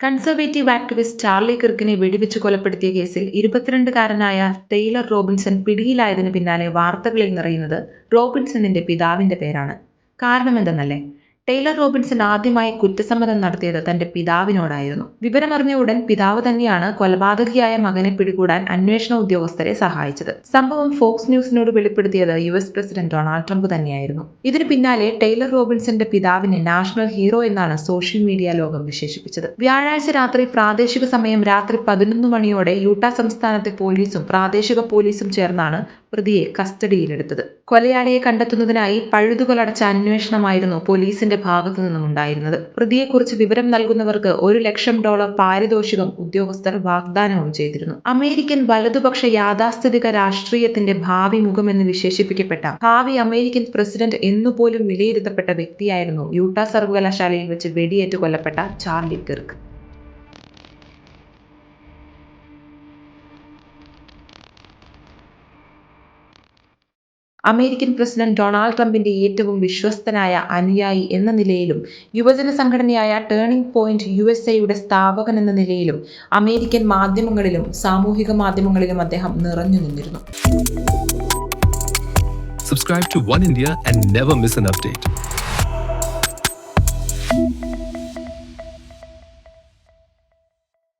Conservative activist Charlie കിർക്കിനെ വെടിവെച്ച് കൊലപ്പെടുത്തിയ കേസിൽ ഇരുപത്തിരണ്ടുകാരനായ ടെയ്ലർ റോബിൻസൺ പിടിയിലായതിനു പിന്നാലെ വാർത്തകളിൽ നിറയുന്നത് റോബിൻസണിന്റെ പിതാവിന്റെ പേരാണ്. കാരണമെന്തെന്നല്ലേ? ടെയ്ലർ റോബിൻസൺ ആദ്യമായി കുറ്റസമ്മതം നടത്തിയത് തന്റെ പിതാവിനോടായിരുന്നു. വിവരമറിഞ്ഞ ഉടൻ പിതാവ് തന്നെയാണ് കൊലപാതകിയായ മകനെ പിടികൂടാൻ അന്വേഷണ ഉദ്യോഗസ്ഥരെ സഹായിച്ചത്. സംഭവം ഫോക്സ് ന്യൂസിനോട് വെളിപ്പെടുത്തിയത് U S president Donald Trump തന്നെയായിരുന്നു. ഇതിന് പിന്നാലെ ടെയ്ലർ റോബിൻസന്റെ പിതാവിനെ നാഷണൽ ഹീറോ എന്നാണ് സോഷ്യൽ മീഡിയ ലോകം വിശേഷിപ്പിച്ചത്. വ്യാഴാഴ്ച രാത്രി പ്രാദേശിക സമയം രാത്രി പതിനൊന്ന് മണിയോടെ യൂട്ട സംസ്ഥാനത്തെ പോലീസും പ്രാദേശിക പോലീസും ചേർന്നാണ് പ്രതിയെ കസ്റ്റഡിയിലെടുത്തത്. കൊലയാളിയെ കണ്ടെത്തുന്നതിനായി പഴുതുകളടച്ച അന്വേഷണമായിരുന്നു പോലീസിന്റെ ഭാഗത്തു നിന്നും ഉണ്ടായിരുന്നത്. പ്രതിയെക്കുറിച്ച് വിവരം നൽകുന്നവർക്ക് ഒരു ലക്ഷം ഡോളർ പാരിതോഷികം ഉദ്യോഗസ്ഥർ വാഗ്ദാനവും ചെയ്തിരുന്നു. അമേരിക്കൻ വലതുപക്ഷ യാഥാസ്ഥിതിക രാഷ്ട്രീയത്തിന്റെ ഭാവി മുഖമെന്ന് വിശേഷിപ്പിക്കപ്പെട്ട ഭാവി അമേരിക്കൻ പ്രസിഡന്റ് എന്നുപോലും വിലയിരുത്തപ്പെട്ട വ്യക്തിയായിരുന്നു യൂട്ടാ സർവകലാശാലയിൽ വെച്ച് വെടിയേറ്റ് കൊല്ലപ്പെട്ട Charlie Kirk American president Donald ട്രംപിന്റെ ഏറ്റവും വിശ്വസ്തനായ അനുയായി എന്ന നിലയിലും യുവജന സംഘടനയായ ടേണിംഗ് പോയിന്റ് യു എസ് എയുടെ സ്ഥാപകൻ എന്ന നിലയിലും അമേരിക്കൻ മാധ്യമങ്ങളിലും സാമൂഹിക മാധ്യമങ്ങളിലും അദ്ദേഹം നിറഞ്ഞു നിന്നിരുന്നു Subscribe to One India and never miss an.